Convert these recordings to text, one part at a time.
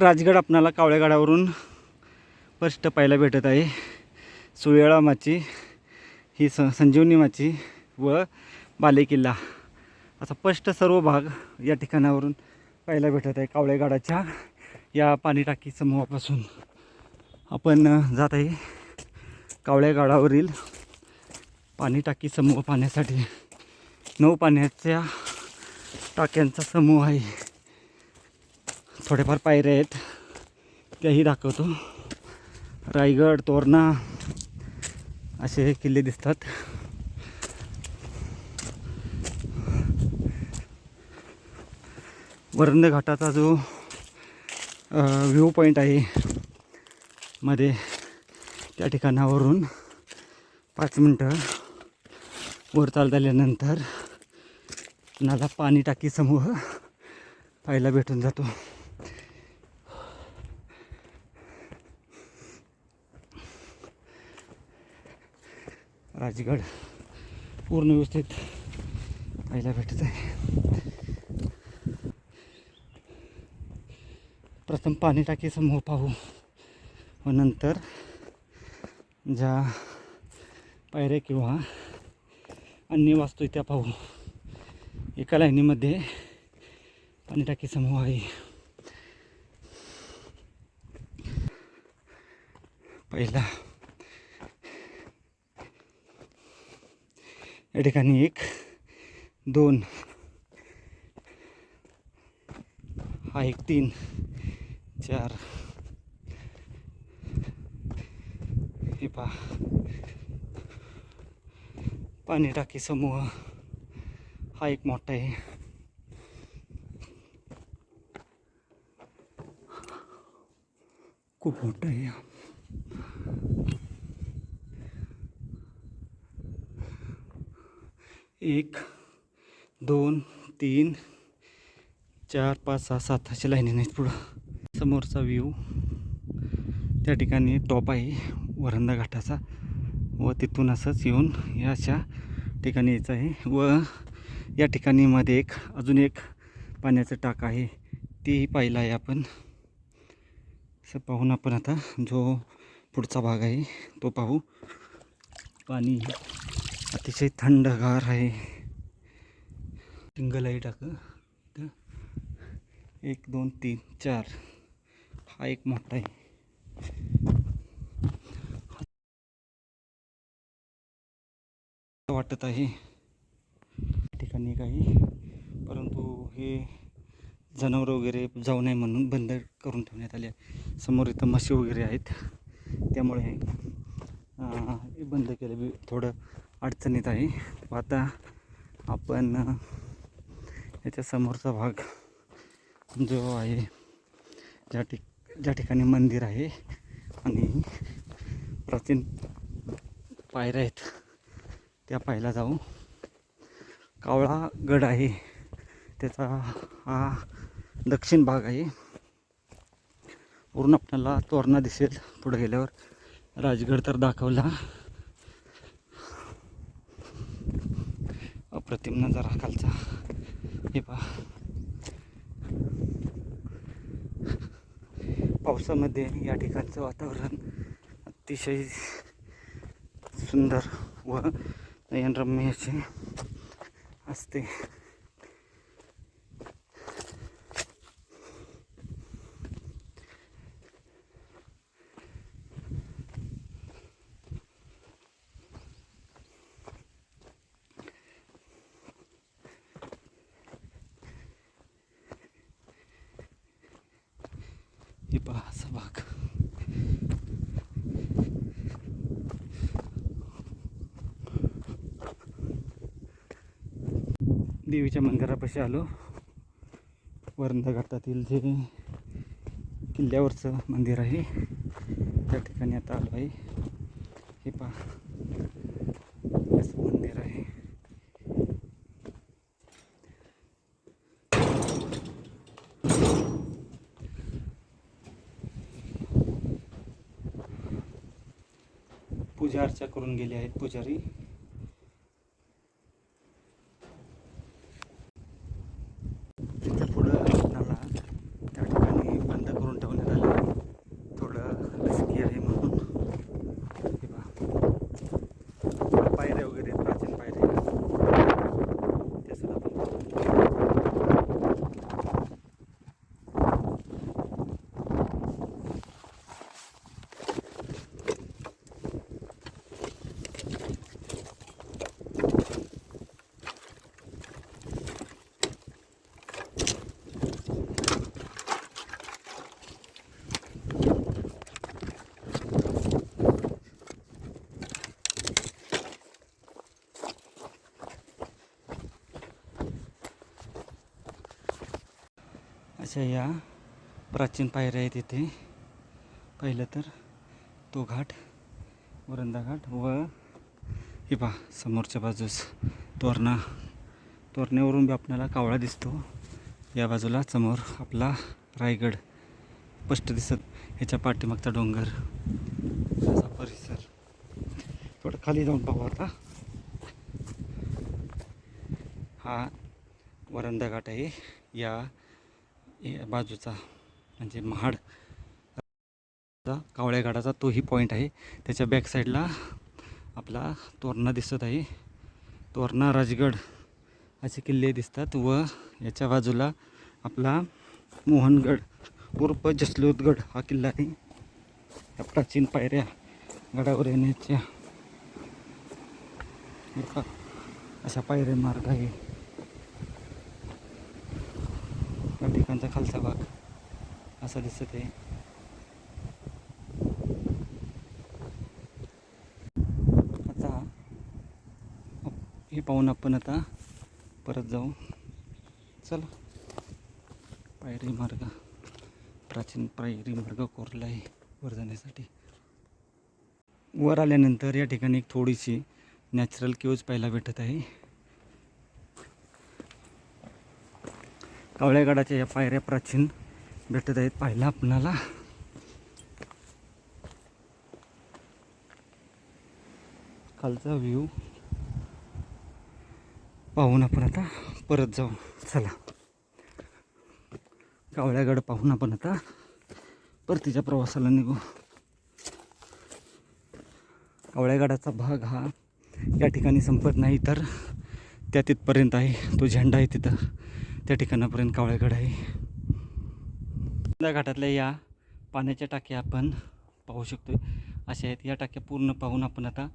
राजगड आपणाला कावळेगडावरून स्पष्ट पाहायला भेटत आहे. सुवेळा माची ही स संजीवनी माची व बालेकिल्ला. असा स्पष्ट सर्व भाग या ठिकाणावरून पाहायला भेटत आहे कावळेगडाच्या या पाणी टाकी समूहापासून. आपण जात आहे कावळेगडावरील पाणी टाकी समूह पाहण्यासाठी. नऊ पाण्याच्या टाक्यांचा समूह आहे. थोडेफार पायऱ्या आहेत. त्याही दाखवतो. रायगड तोरणा असे किल्ले दिसतात. वरंद घाटाचा जो व्ह्यू पॉईंट आहे मध्ये त्या ठिकाणावरून पाच मिनटं वर चालत आल्यानंतर नाला पाणी टाकी समूह पाहायला भेटून जातो. राजगड पूर्ण व्यवस्थित पाहायला भेटत आहे. प्रथम पाणी टाकी समूह पाहू व नंतर ज्या पायऱ्या किंवा अन्य वास्तू त्या पाहू. एका लाईनीमध्ये पाणी टाकी समूह आहे. पहिला या ठिकाणी एक दोन हा एक तीन चार हे पाणी टाकी समूह. हा एक मोठा आहे. खूप मोठा आहे. एक दोन तीन चार पाच सहा सात अशा लाईनीने आहेत पुढं. समोरचा व्ह्यू त्या ठिकाणी टॉप आहे वरंदा घाटाचा. व तिथून असंच येऊन या अशा ठिकाणी यायचं आहे. व या ठिकाणी मध्ये एक अजून एक पाण्याचं टाक आहे. तेही पाहिलं आहे आपण. असं पाहून आपण आता जो पुढचा भाग आहे तो पाहू. पाणी. अतिशय थंडगार आहे. सिंगल आहे टाकं. एक दोन तीन चार. हा एक मोठा आहे. वाटत आहे. ठिकाणी काही. परंतु हे जनावरं वगैरे जाऊ नये म्हणून बंद करून ठेवण्यात आले. आहे समोर इथं म्हशी वगैरे आहेत. त्यामुळे हे बंद केलं. बी थोडं अडचणीत आहे. आता आपण याच्या समोरचा भाग जो आहे ज्या ठिक ज्या ठिकाणी मंदिर आहे आणि प्राचीन पायऱ्या आहेत त्या पाहायला जाऊ. कावळा गड आहे त्याचा हा दक्षिण भाग आहे. वरून आपल्याला तोरणा दिसेल पुढे गेल्यावर. राजगड तर दाखवला. अप्रतिम नजारा खालचा. हे पहा. पावसामध्ये या ठिकाणचं वातावरण अतिशय सुंदर व नयनरम्य असे असते. हे собака. भाग देवीच्या मंदिरापाशी आलो वरंदा घाटातील जे किल्ल्यावरचं मंदिर आहे त्या ठिकाणी आता आलो आहे हे पहा असं मंदिर आहे पूजा अर्चा करून गेले आहेत पुजारी तिथं पुढं आपणाला त्या ठिकाणी बंद करून ठेवलं अशा या प्राचीन पायऱ्या आहेत इथे. पहिलं तर तो घाट वरंदा घाट व हे पहा समोरच्या बाजूस तोरणा. तोरण्यावरून बी आपल्याला कावळा दिसतो. या बाजूला समोर आपला रायगड स्पष्ट दिसत. ह्याच्या पाठीमागचा डोंगर. असा परिसर. थोडं खाली जाऊन पाहू आता. हा वरंदा घाट आहे. या या बाजूचा म्हणजे महाड कावळ्या घाटाचा तोही पॉईंट आहे. त्याच्या बॅक साईडला आपला तोरणा दिसत आहे. तोरणा राजगड असे किल्ले दिसतात व याच्या बाजूला आपला मोहनगड उर्फ जसलोदगड हा किल्ला आहे. या प्राचीन पायऱ्या गडावर येण्याच्या अशा पायऱ्या मार्ग आहे. या खालचा भाग. असा दिसत आहे आता हे पाहून आपण आता परत जाऊ. चला. पायरी मार्ग. प्राचीन पायरी मार्ग कोरला आहे वर जाण्यासाठी. वर आल्यानंतर या ठिकाणी एक थोडीशी नॅचरल क्यूज पाहायला भेटत आहे. कावळ्यागडाच्या या पायऱ्या प्राचीन भेटत आहेत. पाहिलं आपणाला. खालचा व्ह्यू पाहून आपण आता परत जाऊ. चला. कावळ्यागड पाहून आपण आता परतीच्या प्रवासाला निघू. कावळ्यागडाचा भाग हा या ठिकाणी संपत नाही तर त्या तिथपर्यंत आहे. तो झेंडा आहे तिथं. त्या ठिकाणापर्यंत कावळेगड आहे. घाटातल्या या पाण्याच्या टाक्या आपण पाहू शकतो अशा आहेत. या टाक्या पूर्ण पाहून आपण आता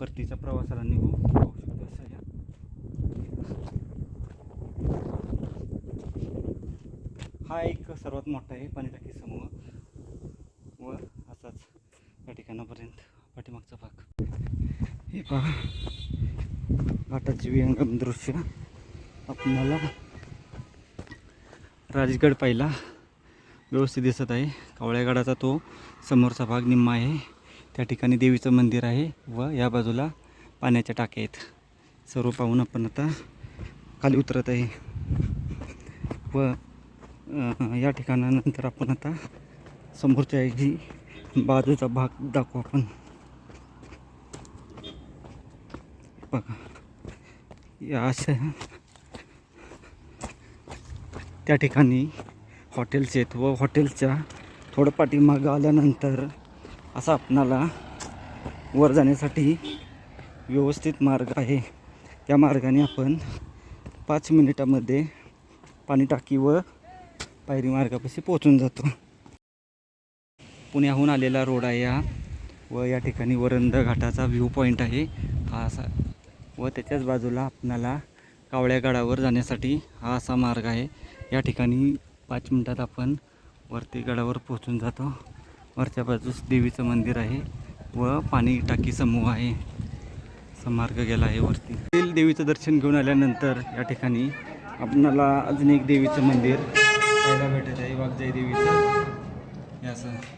परतीच्या प्रवासाला निघू. पाहू शकतो असं या. हा एक सर्वात मोठा आहे पाणी टाकी समूह. व असाच या ठिकाणापर्यंत पाठीमागचा भाग. हे पहा. घाटाची विहंगम दृश्य. आपल्याला राजगड पहिला. व्यवस्थित दिसत आहे. कावळ्यागडाचा तो समोरचा भाग निम्मा आहे. त्या ठिकाणी देवीचं मंदिर आहे व या बाजूला पाण्याच्या टाक्या आहेत. सर्व पाहून आपण आता खाली उतरत आहे. व या ठिकाणानंतर आपण आता समोरच्या ही बाजूचा भाग दाखवू आपण. बघा. या अशा त्या ठिकाणी हॉटेल्स आहेत व हॉटेलच्या थोडं पाठीमागं आल्यानंतर असा आपणाला वर जाण्यासाठी व्यवस्थित मार्ग आहे. त्या मार्गाने आपण पाच मिनिटामध्ये पाणी टाकी व पायरी मार्गापाशी पोहोचून जातो. पुण्याहून आलेला रोड आहे हा व या ठिकाणी वरंद घाटाचा व्ह्यू पॉईंट आहे. हा असा व त्याच्याच बाजूला आपणाला कावळ्या गडावर जाण्यासाठी हा असा मार्ग आहे. या ठिकाणी पाच मिनटात आपण वरती गडावर पोहोचून जातो. वरच्या बाजूस देवीचं मंदिर आहे व पाणी टाकी समूह आहे. असा मार्ग गेला आहे वरती. तेल देवीचं दर्शन घेऊन आल्यानंतर या ठिकाणी आपणाला अजून एक देवीचं मंदिर पाहायला भेटत आहे. वाघजाई देवीचं. हे असं.